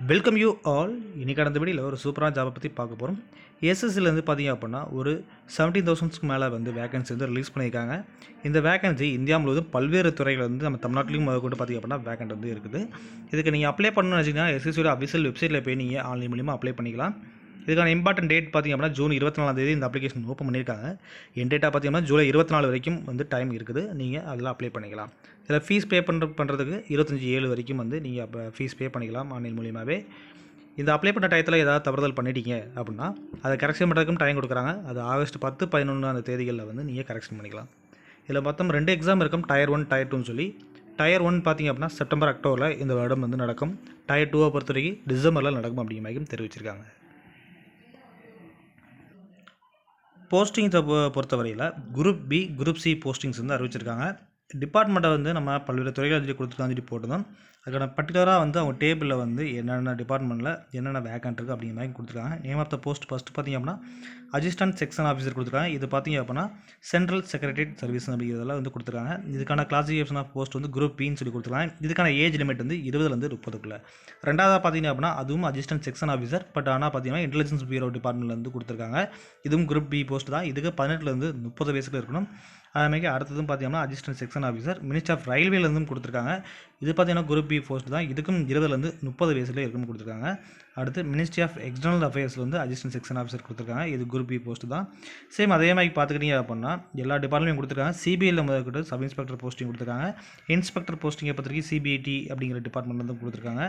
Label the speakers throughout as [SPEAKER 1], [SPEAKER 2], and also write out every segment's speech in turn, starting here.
[SPEAKER 1] Welcome you all இன்றைக்கி கடந்த வீடியோவில் ஒரு சூப்பரான ஜாபை பற்றி பார்க்க போகிறோம் எஸ்எஸ்சிலேருந்து பார்த்தீங்க அப்படின்னா ஒரு செவன்டீன் தௌசண்ட்ஸ்க்கு மேலே வந்து வேகன்சி வந்து ரிலீஸ் பண்ணியிருக்காங்க. இந்த வேகன்சி இந்தியா முழுவதும் பல்வேறு துறைகள் வந்து நம்ம தமிழ்நாட்டிலையும் முதல் கொண்டு பார்த்தீங்க அப்படின்னா வேகன்ட் வந்து இருக்குது. இதுக்கு நீங்கள் அப்ளை பண்ணணும்னு வச்சிங்கன்னா எஸ்எஸ்சியோட அஃபிஷியல் வெப்சைட்டில் போய் நீங்கள் ஆன்லைன் மூலியமாக அப்ளை பண்ணிக்கலாம். இதுக்கான இம்பார்ட்டன்ட் டேட் பார்த்திங்க அப்படின்னா ஜூன் இருபத்தி நாலாம் தேதி இந்த அப்ளிகேஷன் ஓப்பன் பண்ணியிருக்காங்க. என் டேட்டாக பார்த்தீங்கன்னா ஜூலை இருபத்தி நாலு வரைக்கும் வந்து டைம் இருக்குது. நீங்கள் அதில் அப்ளை பண்ணிக்கலாம். இதில் ஃபீஸ் பே பண்ணுற பண்ணுறதுக்கு இருபத்தஞ்சி ஏழு வரைக்கும் வந்து நீங்கள் அப்போ ஃபீஸ் பே பண்ணிக்கலாம் ஆன்லைன் மூலியமாகவே இந்த அப்ளை பண்ண டயத்தில் ஏதாவது தவறுதல் பண்ணிட்டீங்க அப்படின்னா அதை கரெக்ஷன் பண்ணுறதுக்கும் டைம் கொடுக்குறாங்க. அது ஆகஸ்ட் பத்து பதினொன்று அந்த தேதிகளில் வந்து நீங்கள் கரெக்ஷன் பண்ணிக்கலாம். இதில் மொத்தம் ரெண்டு எக்ஸாம் இருக்கும். டயர் ஒன் டயர் டூன்னு சொல்லி. டயர் ஒன் பார்த்தீங்க அப்படின்னா செப்டம்பர் அக்டோபரில் இந்த வருடம் வந்து நடக்கும். டயர் டூவை பொறுத்த வரைக்கும் டிசம்பரில் நடக்கும் அப்படிங்கிற மாதிரி தெரிவிச்சிருக்காங்க. போஸ்டிங்ஸை பொ- பொறுத்தவரையில் group B group C postings வந்து அறிவிச்சிருக்காங்க. டிபார்ட்மெண்ட்டை வந்து நம்ம பல்வேறு துறைகள் சொல்லி கொடுத்துருக்காங்க சொல்லி போட்டுருந்தோம். அதுக்கான பர்டிகுலராக வந்து அவங்க டேபிளில் வந்து என்னென்ன டிபார்ட்மெண்ட்டில் என்னென்ன வேக்கண்ட் இருக்குது அப்படிங்கிற மாதிரி கொடுத்துருக்காங்க. Name of the post first பார்த்தீங்க அப்படின்னா அசிஸ்டன்ட் செக்ஷன் ஆஃபீஸர் கொடுத்துருக்காங்க. இது பார்த்தீங்க அப்படின்னா சென்ட்ரல் செக்ரட்டரி சர்வீஸ் அப்படிங்கிறதெல்லாம் வந்து கொடுத்துருக்காங்க. இதுக்கான கிளாசிஃபிகேஷன் ஆஃப் போஸ்ட் வந்து குரூப் பின்னு சொல்லி கொடுத்துருக்காங்க. இதுக்கான ஏஜ் லிமிட் வந்து இருபதுலேருந்து முப்பதுக்குள்ள. ரெண்டாவதாக பார்த்தீங்க அப்படின்னா அதுவும் அசிஸ்டன்ட் செக்ஷன் ஆஃபீஸர் பட் ஆனால் பார்த்தீங்கன்னா இன்டெலிஜென்ஸ் பியூரோ டிபார்ட்மெண்ட்லேருந்து கொடுத்துருக்காங்க. இதுவும் குரூப் பி போஸ்ட் தான். இதுக்கு பதினெட்டுலேருந்து முப்பது வயசுல இருக்கணும். அதுமாதிரி அடுத்ததும் பார்த்தீங்கன்னா assistant section officer minister of ரயில்வேலேருந்தும் கொடுத்துருக்காங்க. இது பார்த்தீங்கன்னா குரூப் பி போஸ்ட் தான் இதுக்கும் இருபதுலேருந்து முப்பது வயசுல இருக்குன்னு கொடுத்துருக்காங்க. அடுத்து மினிஸ்ட்ரி ஆஃப் எக்ஸ்டர்னல் அஃபேர்ஸில் வந்து அசிஸ்டன்ட் செக்ஷன் ஆஃபீஸர் கொடுத்துருக்காங்க. இது குரூப் பி போஸ்ட் தான். சேம் அதே மாதிரி பார்த்துக்கிட்டீங்க அப்படின்னா எல்லா டிபார்ட்மெண்ட்டும் கொடுத்துருக்காங்க. சிபிஐயில் முதல்கொண்டு சப் இன்ஸ்பெக்டர் போஸ்டிங் கொடுத்துருக்காங்க. இன்ஸ்பெக்டர் போஸ்டிங்கை பொறுத்த வரைக்கும் சிபிஐடி அப்படிங்கிற டிபார்ட்மெண்ட்லேருந்து கொடுத்துருக்காங்க.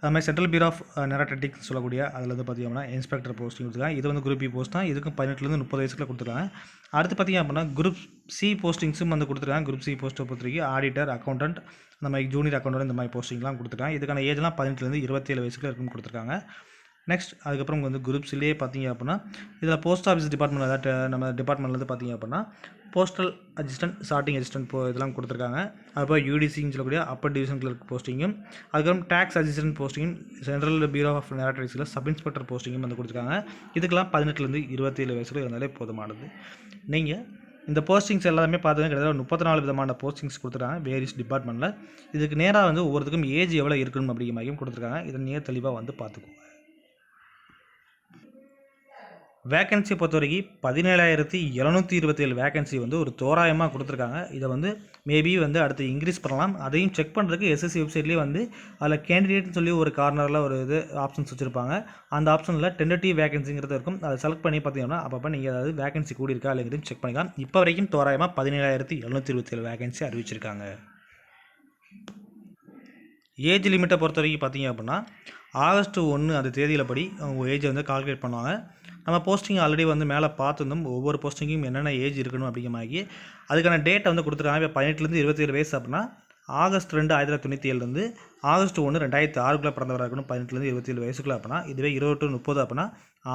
[SPEAKER 1] அது மாதிரி சென்ட்ரல் பியூரோ ஆஃப் நெரட்டட்டிக்ஸ் சொல்லக்கூடிய அதில் வந்து பார்த்தீங்கன்னா இன்ஸ்பெக்டர் போஸ்டிங் கொடுத்துருக்காங்க. இது வந்து குரூப் பி போஸ்ட் தான். இதுக்கும் பதினெட்டுலேருந்து முப்பது வயசுக்குள்ள கொடுத்துருக்காங்க. அடுத்து பார்த்தீங்க அப்படின்னா குரூப் சி போஸ்டிங்ஸும் வந்து கொடுத்துருக்காங்க. குரூப் சி போஸ்ட்டை பொறுத்தவரைக்கும் ஆடிட்டர் அக்கௌண்டன்ட் அந்த மாதிரி ஜூனியர் அக்கௌண்டன்ட் இந்த மாதிரி போஸ்டிங்லாம் கொடுத்துருக்காங்க. இதுக்கான ஏஜ்லாம் பதினெட்டுலேருந்து இருபத்தேழு வயசுக்குள்ள இருக்குன்னு கொடுத்துருக்காங்க. நெக்ஸ்ட் அதுக்கப்புறம் வந்து குரூப்ஸ்லேயே பார்த்தீங்க அப்படின்னா இதில் போஸ்ட் ஆஃபீஸ் டிபார்ட்மெண்ட் அதாவது நம்ம டிபார்ட்மெண்ட்லேருந்து பார்த்தீங்க அப்படின்னா போஸ்டல் அசிஸ்டன்ட் ஸ்டார்டிங் அசிஸ்டன்ட் போ இதெல்லாம் கொடுத்துருக்காங்க. அதுக்கப்புறம் யூடிசின்னு சொல்லக்கூடிய அப்பர் டிவிஷன் கிளர்க் போஸ்டிங்கும் அதுக்கப்புறம் டேக்ஸ் அசிஸ்டன்ட் போஸ்டிங்கும் சென்ட்ரல் பியூரோ ஆஃப் நேரட்டரிஸில் சப் இன்ஸ்பெக்டர் போஸ்டிங்கும் வந்து கொடுத்துருக்காங்க. இதுக்கெல்லாம் பதினெட்டுலேருந்து இருபத்தேழு வயசுல இருந்தாலே போதுமானது. நீங்கள் இந்த போஸ்டிங்ஸ் எல்லாமே பார்த்தீங்கன்னா கிட்டத்தட்ட முப்பத்தி நாலு விதமான போஸ்டிங்ஸ் கொடுத்துருக்காங்க வேரியஸ் டிபார்ட்மெண்ட்டில் இதுக்கு நேராக வந்து ஒவ்வொருத்துக்கும் ஏஜ் எவ்வளோ இருக்கணும் அப்படிங்கிற மாதிரியும் கொடுத்துருக்காங்க. இதை நேர் தெளிவாக வந்து பார்த்துக்கோங்க. வேக்கன்சி பொறுத்த வரைக்கும் பதினேழாயிரத்தி எழுநூற்றி இருபத்தேழு வேகன்சி வந்து ஒரு தோராயமாக கொடுத்துருக்காங்க. இதை வந்து மேபி வந்து அடுத்து இன்க்ரீஸ் பண்ணலாம். அதையும் செக் பண்ணுறதுக்கு எஸ்எஸ்சி வெப்சைட்லேயே வந்து அதில் கேண்டிடேட்னு சொல்லி ஒரு கார்னரில் ஒரு இது ஆப்ஷன்ஸ் வச்சுருப்பாங்க. அந்த ஆப்ஷனில் டென்டேட்டிவ் வேகன்சிங்கிறது இருக்கும். அதை செலக்ட் பண்ணி பார்த்தீங்கன்னா அப்பப்போ நீங்கள் அதாவது வேகன்சி கூடி இருக்கா செக் பண்ணிக்கலாம். இப்போ வரைக்கும் தோராயமாக பதினேழாயிரத்தி எழுநூற்றி இருபத்தேழு வேகன்சி அறிவிச்சிருக்காங்க. ஏஜ் லிமிட்டை பொறுத்த வரைக்கும் பார்த்தீங்க அப்படின்னா ஆகஸ்ட் ஒன்று அந்த தேதியில் படி உங்கள் ஏஜை வந்து கால்குலேட் பண்ணுவாங்க. நம்ம போஸ்டிங் ஆல்ரெடி வந்து மேலே பார்த்துருந்தோம். ஒவ்வொரு போஸ்டிங்கும் என்னென்ன ஏஜ் இருக்கணும் அப்படிங்கிற மாதிரி அதுக்கான டேட்டை வந்து கொடுத்துருக்காங்க. இப்போ பதினெட்டுலேருந்து இருபத்தேழு வயசு அப்படின்னா ஆகஸ்ட் ரெண்டு ஆயிரத்தி தொள்ளாயிரத்தி தொண்ணூற்றி ஏழுலேருந்து ஆகஸ்ட் ஒன்று ரெண்டாயிரத்தி ஆறுக்குள்ளே பிறந்தவராக இருக்கணும். பதினெட்டுலேருந்து இருபத்தேழு வயசுக்குள்ள அப்படின்னா இதுவே இருபது முப்பது அப்படின்னா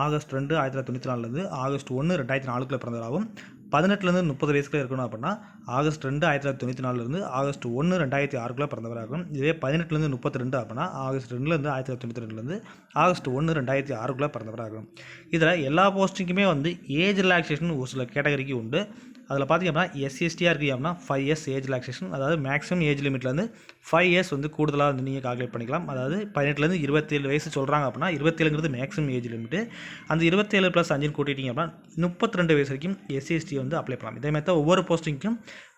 [SPEAKER 1] ஆகஸ்ட் ரெண்டு ஆயிரத்தி தொள்ளாயிரத்தி தொண்ணூற்றி நாலுலேருந்து ஆகஸ்ட் ஒன்று ரெண்டாயிரத்தி நாலுக்குள்ளே பிறந்தவராகவும் பதினெட்டுலேருந்து முப்பது வயசுல இருக்கணும் அப்படின்னா ஆகஸ்ட் ரெண்டு ஆயிரத்தி தொள்ளாயிரத்தி தொண்ணூற்றி நாலுலேருந்து ஆகஸ்ட் ஒன்று ரெண்டாயிரத்தி ஆறுக்குள்ளே பிறந்தவராகும் இதுவே பதினெட்டுலேருந்து முப்பத்தி ரெண்டு அப்படின்னா ஆகஸ்ட் ரெண்டுலேருந்து ஆயிரத்தி தொள்ளாயிரத்தி தொண்ணூற்றி ரெண்டுலேருந்து ஆகஸ்ட் ஒன்று ரெண்டாயிரத்தி ஆறுக்குள்ளே பிறந்தவராகும் இதில் எல்லா போஸ்ட்டுக்குமே வந்து ஏஜ் ரிலாக்ஸேஷன் ஒரு சில கேட்டகரிக்கு உண்டு. அதில் பார்த்திங்க அப்படின்னா எஸ்சிஎஸ்டியாக இருக்குது அப்படின்னா ஃபைவ் இயர்ஸ் ஏஜ் ரிலாக்ஸேஷன் அதாவது மேக்ஸிமம் ஏஜ் லிமிட்லேருந்து ஃபைவ் இயர்ஸ் வந்து கூடுதலாக வந்து நீங்கள் கால்குலேட் பண்ணிக்கலாம். அதாவது பதினெட்டுலேருந்து இருபத்தேழு வயசு சொல்கிறாங்க அப்படின்னா இருபத்தேழுங்கிறது மேக்ஸிமம் ஏஜ் லிமிட்டு அந்த இருபத்தேழு ப்ளஸ் அஞ்சுன்னு கூட்டிட்டீங்க அப்படின்னா முப்பத்தி ரெண்டு வயசு வரைக்கும் எஸ்சிஎஸ்டி வந்து அப்ளை பண்ணலாம். இதே மாதிரி தான் ஒவ்வொரு போஸ்டிங்க்கும்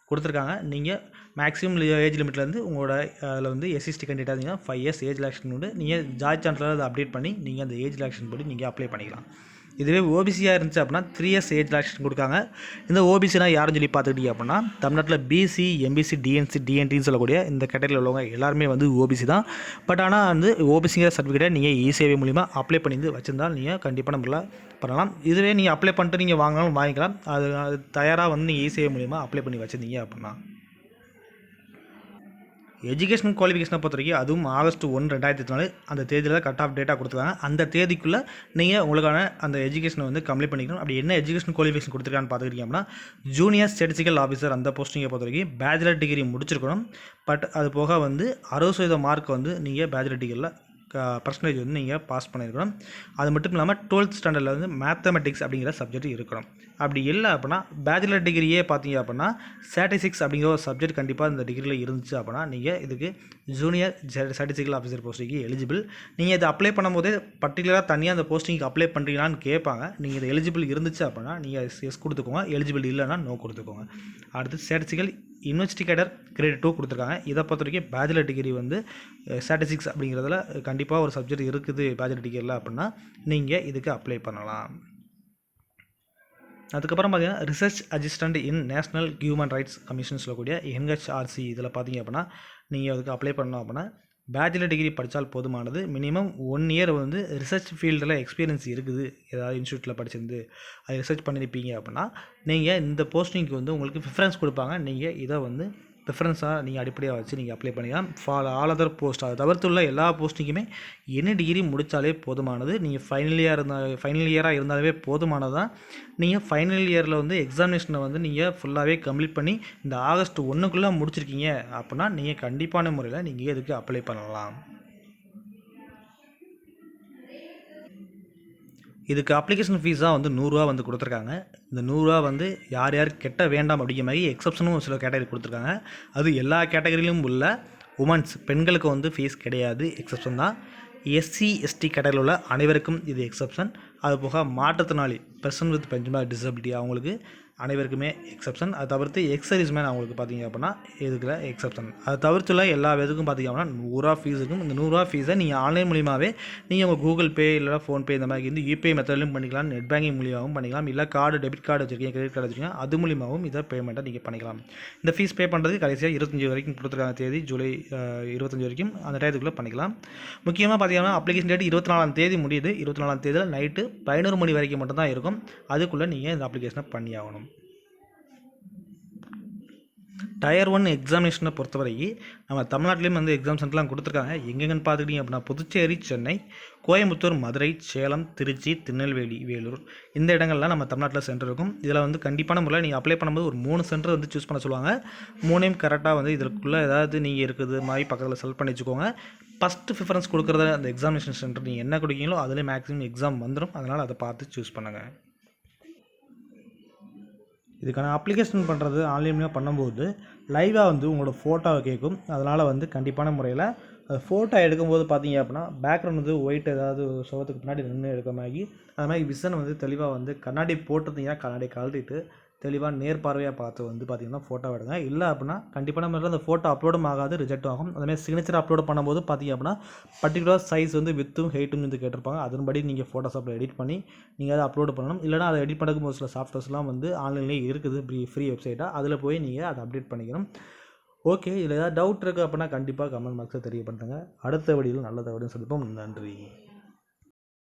[SPEAKER 1] கொடுத்துருக்காங்க. நீங்கள் மேக்ஸிமம் ஏஜ் லிமிட்லேருந்து உங்களோட அதில் வந்து எஸ்சிஎஸ்டி கண்டிப்பாக இருந்தீங்கன்னா ஃபைவ் இயர்ஸ் ஏஜ் ரிலாக்ஷன் உண்டு. நீங்கள் ஜாய் சான்ஸில் அதை அப்டேட் பண்ணி நீங்கள் அந்த ஏஜ் ரிலாக்ஷன் படி நீங்கள் அப்ளை பண்ணிக்கலாம். இதுவே ஓபிசியாக இருந்துச்சு அப்படின்னா த்ரீ இயர்ஸ் ஏஜ் ரிலாக்ஷன் கொடுக்காங்க. இந்த ஓபிசினா யாருன்னு சொல்லி பார்த்துக்கிட்டீங்க அப்படின்னா தமிழ்நாட்டில் பிசி எம்பிசி டிஎன்சி டிஎன்டின்னு சொல்லக்கூடிய இந்த கேட்டகரியில் உள்ளவங்க எல்லாருமே வந்து ஓபிசி தான். பட் ஆனால் வந்து ஓபிசிங்கிற சர்டிஃபிகேட்டை நீங்கள் இசேவை மூலிமா அப்ளை பண்ணி வந்து வச்சிருந்தால் நீங்கள் கண்டிப்பாக நம்மள பண்ணலாம். இதுவே நீங்கள் அப்ளை பண்ணிட்டு நீங்கள் வாங்கினாலும் வாங்கிக்கலாம். அது அது தயாராக வந்து நீங்கள் இசேவை மூலிமா அப்ளை பண்ணி வச்சுருந்தீங்க அப்படின்னா. எஜுகேஷன் குவாலிஃபிகேஷனை பொறுத்த வரைக்கும் அதுவும் ஆகஸ்ட் ஒன்று ரெண்டாயிரத்தி நாலு அந்த தேதியில் தான் கட் ஆஃப் டேட்டாக கொடுத்துருக்காங்க. அந்த தேதிக்குள்ளே நீங்கள் உங்களுக்கான அந்த எஜுகேஷனை வந்து கம்ப்ளீட் பண்ணிக்கணும். அப்படி என்ன எஜுகேஷன் குவாலிஃபிகேஷன் கொடுத்துருக்கான்னு பார்த்துக்கிட்டீங்க அப்படின்னா ஜூனியர் ஸ்டெட்டிஸ்டிக்கல் ஆஃபீஸர் அந்த போஸ்டிங்கை பொறுத்த வரைக்கும் பேச்சுலர் டிகிரி முடிச்சிருக்கணும். பட் அது போக வந்து அறுபது சதவீத மார்க் வந்து நீங்கள் பேச்சுலர் டிகிரியில் பர்சன்டேஜ் வந்து நீங்கள் பாஸ் பண்ணியிருக்கணும் அது மட்டும் இல்லாமல் டுவெல்த் ஸ்டாண்டர்டில் வந்து மேத்தமெட்டிக்ஸ் அப்படிங்கிற சப்ஜெக்ட் இருக்கணும். அப்படி இல்லை அப்படின்னா பேச்சுலர் டிகிரியே பார்த்தீங்க அப்படின்னா ஸ்டாட்டிஸ்டிக்ஸ் அப்படிங்கிற ஒரு சப்ஜெக்ட் கண்டிப்பாக இந்த டிகிரியில் இருந்துச்சு அப்படின்னா நீங்கள் இதுக்கு ஜூனியர் ஸ்டாட்டிஸ்டிக்கல் ஆஃபீஸர் போஸ்டிங்க்கு எலிஜிபிள் நீங்கள் இதை அப்ளை பண்ணும்போதே பர்டிகுலராக தனியாக அந்த போஸ்டிங்க்கு அப்ளை பண்ணுறீங்களான்னு கேட்பாங்க. நீங்கள் இது எலிஜிபிள் இருந்துச்சு அப்படின்னா நீங்கள் எஸ் எஸ் கொடுத்துக்கோங்க. எலிஜிபிள் இல்லைன்னா நோ கொடுத்துக்கோங்க. அடுத்து ஸ்டாட்டிஸ்டிக்கல் இன்வெஸ்டிகேட்டர் கிரேட் டூ கொடுத்துருக்காங்க. இதை பொறுத்த வரைக்கும் பேச்சுலர் டிகிரி வந்து ஸ்டாட்டிஸ்டிக்ஸ் அப்படிங்கிறதுல கண்டிப்பாக ஒரு சப்ஜெக்ட் இருக்குது பேச்சுலர் டிகிரியில் அப்படின்னா நீங்கள் இதுக்கு அப்ளை பண்ணலாம். அதுக்கப்புறம் பார்த்தீங்கன்னா research assistant in national human rights commission சொல்லக்கூடிய என்ஹெச்ஆர்சி இதில் பார்த்தீங்க அப்படின்னா நீங்கள் அதுக்கு அப்ளை பண்ணோம் அப்படின்னா பேச்சுலர் டிகிரி படித்தால் போதுமானது. மினிமம் ஒன் இயர் வந்து ரிசர்ச் ஃபீல்டில் எக்ஸ்பீரியன்ஸ் இருக்குது. ஏதாவது இன்ஸ்டியூட்டில் படிச்சிருந்து அது ரிசர்ச் பண்ணியிருப்பீங்க அப்படின்னா நீங்கள் இந்த போஸ்டிங்க்கு வந்து உங்களுக்கு ப்ரிஃபரன்ஸ் கொடுப்பாங்க. நீங்கள் இதை வந்து ரெஃபரன்ஸாக நீங்கள் அடிப்படையாக வச்சு நீங்கள் அப்ளை பண்ணிக்கலாம் ஃபார் ஆல் அதர் போஸ்ட் அதை தவிர்த்துள்ள எல்லா போஸ்ட்டுக்குமே என்ன டிகிரி முடித்தாலே போதுமானது. நீங்கள் ஃபைனல் இயர் இருந்தால் ஃபைனல் இயராக இருந்தாலே போதுமானது. தான் நீங்கள் ஃபைனல் இயரில் வந்து எக்ஸாமினேஷனை வந்து நீங்கள் ஃபுல்லாகவே கம்ப்ளீட் பண்ணி இந்த ஆகஸ்ட் ஒன்றுக்குள்ளே முடிச்சிருக்கீங்க அப்படின்னா நீங்கள் கண்டிப்பான முறையில் நீங்கள் இதுக்கு அப்ளை பண்ணலாம். இதுக்கு அப்ளிகேஷன் ஃபீஸாக வந்து நூறுரூவா வந்து கொடுத்துருக்காங்க. இந்த நூறுரூவா வந்து யார் யார் கெட்ட வேண்டாம் அப்படிங்கிற மாதிரி எக்ஸப்ஷனும் சில கேட்டகரி கொடுத்துருக்காங்க. அது எல்லா கேட்டகரியிலும் உள்ள உமன்ஸ் பெண்களுக்கு வந்து ஃபீஸ் கிடையாது. எக்ஸப்ஷன் தான். எஸ்சி எஸ்டி கேட்டகரியில் உள்ள அனைவருக்கும் இது எக்ஸப்ஷன் அது போக மாற்றுத்திறனாளி பர்சன் வித் பெஞ்சமாக டிசபிலிட்டி அவங்களுக்கு அனைவருக்குமே எக்ஸப்ஷன் அதை தவிர்த்து எக்ஸர்வீஸ்மேன் அவங்களுக்கு பார்த்தீங்க அப்படின்னா இதுக்குள்ள எக்ஸப்ஷன் அதை தவிர்த்துள்ள எல்லா இதுக்கும் பார்த்தீங்க அப்படின்னா நூறுரூவா ஃபீஸுக்கும் இந்த நூறுரூவா ஃபீஸை நீங்கள் ஆன்லைன் மூலியமாகவே நீங்கள் உங்கள் கூகுள் பே இல்லை ஃபோன்பே இந்த மாதிரி வந்து யூபிஐ மெத்தட்லையும் பண்ணிக்கலாம். நெட் பேங்கிங் மூலியமாகவும் பண்ணிக்கலாம். இல்லை கார்டு டெபிட் கார்டு வச்சுருக்கீங்க கிரெடிட் கார்டு வச்சுருக்கீங்க அது மூலியமாகவும் இதை பேமெண்ட்டை நீங்கள் பண்ணிக்கலாம். இந்த ஃபீஸ் பே பண்ணுறது கடைசியாக இருபத்தஞ்சி வரைக்கும் கொடுத்துருக்காங்க தேதி ஜூலை இருபத்தஞ்சி வரைக்கும் அந்த டயத்துக்குள்ளே பண்ணிக்கலாம். முக்கியமாக பார்த்தீங்கன்னா அப்ளிகேஷன் டேட் இருபத்தி நாலாம் தேதி முடியுது. இருபத்தி நாலாம் தேதியில் நைட்டு பதினோரு மணி வரைக்கும் மட்டும்தான் இருக்கும். அதுக்குள்ளே நீங்கள் இந்த அப்ளிகேஷனை பண்ணி ஆகணும் டயர் ஒன் எக்ஸாமினேஷனை பொறுத்தவரைக்கும் நம்ம தமிழ்நாட்டிலையும் வந்து எக்ஸாம் சென்டர்லாம் கொடுத்துருக்காங்க. எங்கெங்கன்னு பார்த்துக்கிட்டிங்க அப்படின்னா புதுச்சேரி சென்னை கோயம்புத்தூர் மதுரை சேலம் திருச்சி திருநெல்வேலி வேலூர். இந்த இடங்கள்லாம் நம்ம தமிழ்நாட்டில் சென்டர் இருக்கும். இதில் வந்து கண்டிப்பான முறையில் நீங்கள் அப்ளை பண்ணும்போது ஒரு மூணு சென்டர் வந்து சூஸ் பண்ண சொல்லுவாங்க. மூணையும் கரெக்டாக வந்து இதற்குள்ளே ஏதாவது நீங்கள் இருக்குது மாதிரி பக்கத்தில் செலக்ட் பண்ணி வச்சுக்கோங்க. ஃபஸ்ட்டு ப்ரிஃபரன்ஸ் கொடுக்குறத அந்த எக்ஸாமினேஷன் சென்டர் நீங்கள் என்ன கொடுக்கீங்களோ அதிலே மேக்ஸிமம் எக்ஸாம் வந்துடும் அதனால் அதை பார்த்து சூஸ் பண்ணுங்கள் இதுக்கான அப்ளிகேஷன் பண்ணுறது ஆன்லைன்லேயே பண்ணும்போது லைவாக வந்து உங்களோட ஃபோட்டோவை கேட்கும் அதனால் வந்து கண்டிப்பான முறையில் அது ஃபோட்டோ எடுக்கும்போது பார்த்தீங்க அப்படின்னா பேக்ரவுண்ட் வந்து ஒயிட் ஏதாவது சுவத்துக்கு பின்னாடி நின்று எடுக்கிற மாதிரி அது மாதிரி விசன் வந்து தெளிவாக வந்து கண்ணாடி போட்டிருந்தீங்கன்னா கண்ணாடி கழட்டிட்டு தெளிவாக நேர்பார்வையாக பார்த்து வந்து பார்த்திங்கன்னா ஃபோட்டோ எடுங்க. இல்லை அப்படின்னா கண்டிப்பாக நம்ம அந்த ஃபோட்டோ அப்லோடும் ஆகாது ரிஜெக்ட் ஆகும். அதுமாதிரி சிக்னேச்சர் அப்லோட் பண்ணும்போது பார்த்தீங்க அப்படின்னா பர்டிகுலர் சைஸ் வந்து வித்தும் ஹெயிட்டும் வந்து கேட்டிருப்பாங்க. அதன்படி நீங்கள் ஃபோட்டோஷாப்பில் எடிட் பண்ணி நீங்கள் அதை அப்லோட் பண்ணணும். இல்லைனா அதை எடிட் பண்ணுறதுக்கு ஒரு சில சாஃப்ட்வேர்ஸ்லாம் வந்து ஆன்லைன்லேயே இருக்குது. ஃப்ரீ ஃப்ரீ வெப்சைட்டாக அதில் போய் நீங்கள் அதை அப்டேட் பண்ணிக்கணும். ஓகே இதில் ஏதாவது டவுட் இருக்குது அப்படின்னா கண்டிப்பாக கமெண்ட் மார்க்ஸை தெரியப்படுத்துங்க. அடுத்த வழியில் நல்ல தகவலையும் சொல்லிப்போம் நன்றி.